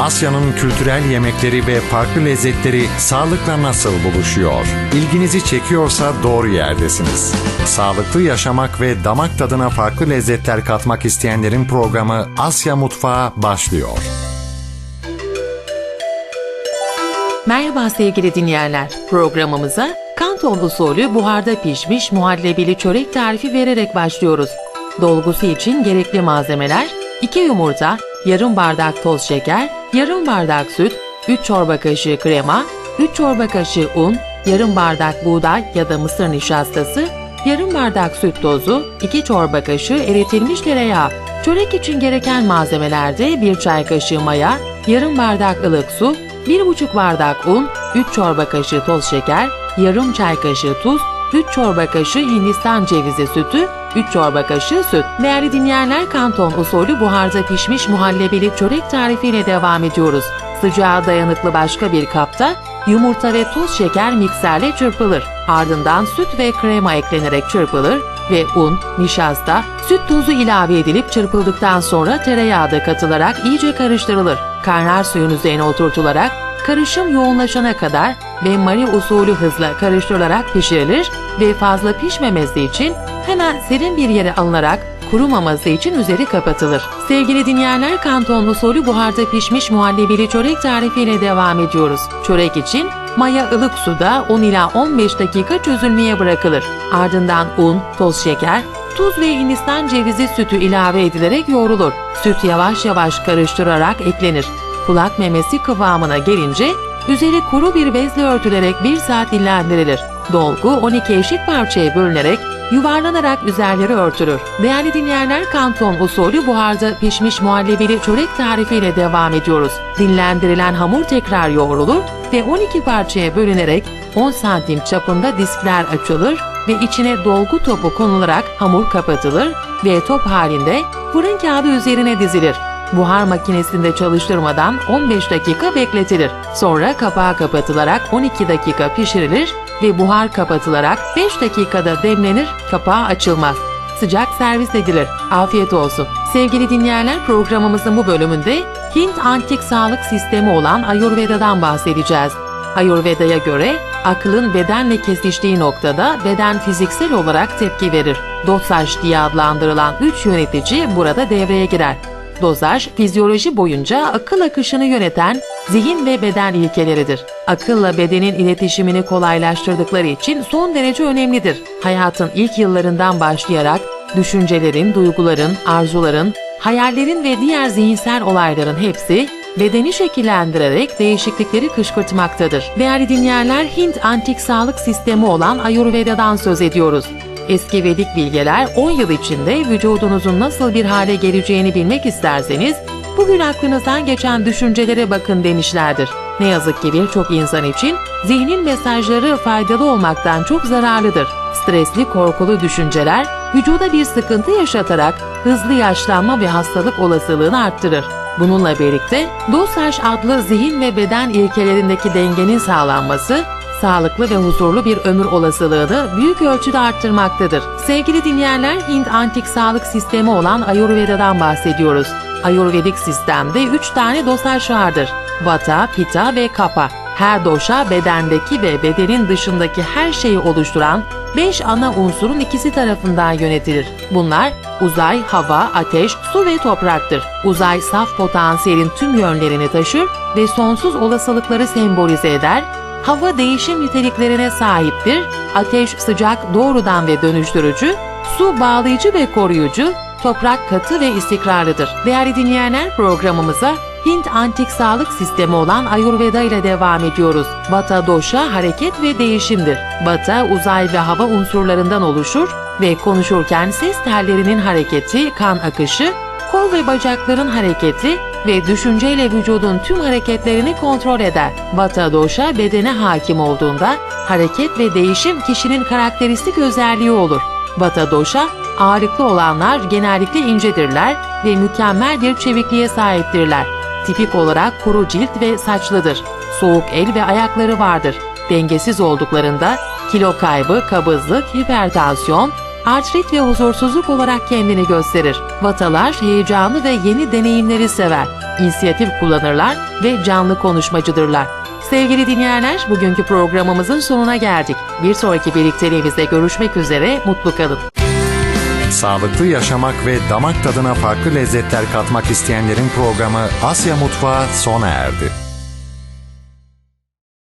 Asya'nın kültürel yemekleri ve farklı lezzetleri sağlıkla nasıl buluşuyor? İlginizi çekiyorsa doğru yerdesiniz. Sağlıklı yaşamak ve damak tadına farklı lezzetler katmak isteyenlerin programı Asya Mutfağı başlıyor. Merhaba sevgili dinleyenler. Programımıza Kanton usulü buharda pişmiş muhallebili çörek tarifi vererek başlıyoruz. Dolgusu için gerekli malzemeler 2 yumurta, yarım bardak toz şeker, yarım bardak süt, 3 çorba kaşığı krema, 3 çorba kaşığı un, yarım bardak buğday ya da mısır nişastası, yarım bardak süt tozu, 2 çorba kaşığı eritilmiş tereyağı. Çörek için gereken malzemelerde 1 çay kaşığı maya, yarım bardak ılık su, 1,5 bardak un, 3 çorba kaşığı toz şeker, yarım çay kaşığı tuz, 3 çorba kaşığı Hindistan cevizi sütü, 3 çorba kaşığı süt. Değerli dinleyenler kanton usulü buharda pişmiş muhallebili çörek tarifiyle devam ediyoruz. Sıcağa dayanıklı başka bir kapta yumurta ve toz şeker mikserle çırpılır. Ardından süt ve krema eklenerek çırpılır ve un, nişasta, süt tozu ilave edilip çırpıldıktan sonra tereyağı da katılarak iyice karıştırılır. Kaynar suyun üzerine oturtularak karışım yoğunlaşana kadar ve mari usulü hızla karıştırılarak pişirilir ve fazla pişmemesi için hemen serin bir yere alınarak kurumaması için üzeri kapatılır. Sevgili dinleyenler kanton usulü buharda pişmiş muhallebili çörek tarifiyle devam ediyoruz. Çörek için maya ılık suda 10 ila 15 dakika çözülmeye bırakılır. Ardından un, toz şeker, tuz ve Hindistan cevizi sütü ilave edilerek yoğrulur. Süt yavaş yavaş karıştırarak eklenir. Kulak memesi kıvamına gelince üzeri kuru bir bezle örtülerek 1 saat dinlendirilir. Dolgu 12 eşit parçaya bölünerek yuvarlanarak üzerleri örtülür. Değerli dinleyenler kanton usulü buharda pişmiş muhallebili çörek tarifiyle devam ediyoruz. Dinlendirilen hamur tekrar yoğrulur ve 12 parçaya bölünerek 10 santim çapında diskler açılır ve içine dolgu topu konularak hamur kapatılır ve top halinde fırın kağıdı üzerine dizilir. Buhar makinesinde çalıştırmadan 15 dakika bekletilir. Sonra kapağı kapatılarak 12 dakika pişirilir ve buhar kapatılarak 5 dakikada demlenir, kapağı açılmaz. Sıcak servis edilir. Afiyet olsun. Sevgili dinleyenler programımızın bu bölümünde Hint antik sağlık sistemi olan Ayurveda'dan bahsedeceğiz. Ayurveda'ya göre akılın bedenle kesiştiği noktada beden fiziksel olarak tepki verir. Dosaj diye adlandırılan 3 yönetici burada devreye girer. Dozaj, fizyoloji boyunca akıl akışını yöneten zihin ve beden ilkeleridir. Akılla bedenin iletişimini kolaylaştırdıkları için son derece önemlidir. Hayatın ilk yıllarından başlayarak düşüncelerin, duyguların, arzuların, hayallerin ve diğer zihinsel olayların hepsi bedeni şekillendirerek değişiklikleri kışkırtmaktadır. Değerli dinleyenler, Hint antik sağlık sistemi olan Ayurveda'dan söz ediyoruz. Eski Vedik bilgeler 10 yıl içinde vücudunuzun nasıl bir hale geleceğini bilmek isterseniz bugün aklınızdan geçen düşüncelere bakın demişlerdir. Ne yazık ki birçok insan için zihnin mesajları faydalı olmaktan çok zararlıdır. Stresli, korkulu düşünceler vücuda bir sıkıntı yaşatarak hızlı yaşlanma ve hastalık olasılığını arttırır. Bununla birlikte dosaj adlı zihin ve beden ilkelerindeki dengenin sağlanması sağlıklı ve huzurlu bir ömür olasılığını büyük ölçüde arttırmaktadır. Sevgili dinleyenler, Hint antik sağlık sistemi olan Ayurveda'dan bahsediyoruz. Ayurvedik sistemde 3 tane dosaj vardır. Vata, Pitta ve Kapha. Her doşa bedendeki ve bedenin dışındaki her şeyi oluşturan 5 ana unsurun ikisi tarafından yönetilir. Bunlar uzay, hava, ateş, su ve topraktır. Uzay saf potansiyelin tüm yönlerini taşır ve sonsuz olasılıkları sembolize eder, Hava değişim niteliklerine sahiptir. Ateş sıcak, doğrudan ve dönüştürücü, su bağlayıcı ve koruyucu, toprak katı ve istikrarlıdır. Değerli dinleyenler programımıza Hint antik sağlık sistemi olan Ayurveda ile devam ediyoruz. Vata dosha hareket ve değişimdir. Vata uzay ve hava unsurlarından oluşur ve konuşurken ses tellerinin hareketi, kan akışı, kol ve bacakların hareketi ve düşünceyle vücudun tüm hareketlerini kontrol eder. Vata dosha bedene hakim olduğunda hareket ve değişim kişinin karakteristik özelliği olur. Vata dosha ağırlıklı olanlar genellikle incedirler ve mükemmel bir çevikliğe sahiptirler. Tipik olarak kuru cilt ve saçlıdır. Soğuk el ve ayakları vardır. Dengesiz olduklarında kilo kaybı, kabızlık, hipertansiyon, artrit ve huzursuzluk olarak kendini gösterir. Vatalar heyecanı ve yeni deneyimleri sever. İnisiyatif kullanırlar ve canlı konuşmacıdırlar. Sevgili dinleyenler, bugünkü programımızın sonuna geldik. Bir sonraki birlikteliğimizde görüşmek üzere, mutlu kalın. Sağlıklı yaşamak ve damak tadına farklı lezzetler katmak isteyenlerin programı Asya Mutfağı sona erdi.